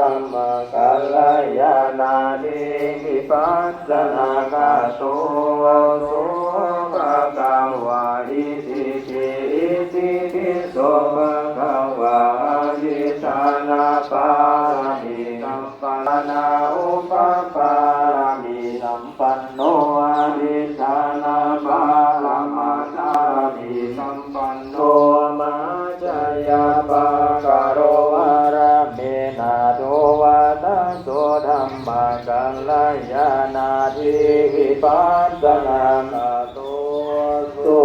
รมกัลยาณานิวิปัสสนากาโตสุภะกวาอิติปิอิติปิโสภะคะวาอิชานาปารามีสัมปันนาอุปปารามีสัมปันโนอดิชานาปารามาสามีสัมปันโนมาจายาปะกะโรวาระเมนาโทวาตัสโสธัมมา กัลลายานาทิวิปัสสนาโตสุ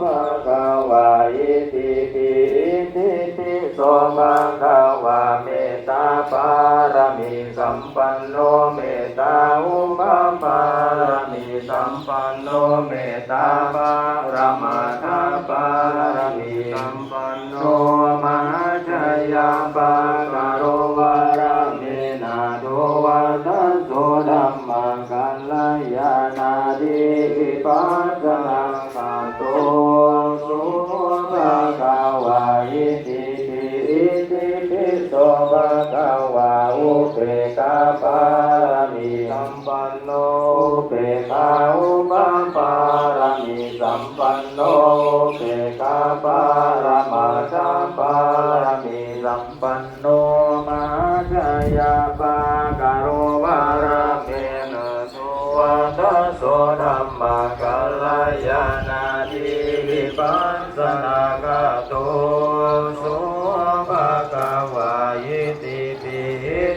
ภะคะวาอิติปิอิติปิโสภะคะวาเมตตาปารมีสัมปันโนเมตตาอุปปารมีสัมปันโนเมตตาปารมาตาปารมีสัมปันโนมหาชยาปะ วิปัสสนาคาโตสุภะคะวาอิติปิอิติปิโสภะคะวาอุเปกขาปารมีสัมปันโนอุเปกขาอุปปารมีสัมปันโนอุเปกาปารมาสาปารมีสัมปันโนมหาชยาปะกะโรวา ยิติปิ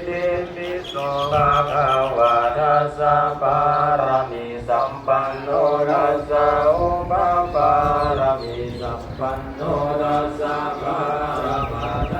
ติปิสุภะคะวะทัสสะปารามิสัมปันโนทัสสะอุปปารามิสัมปันโนทัสสะปารามิ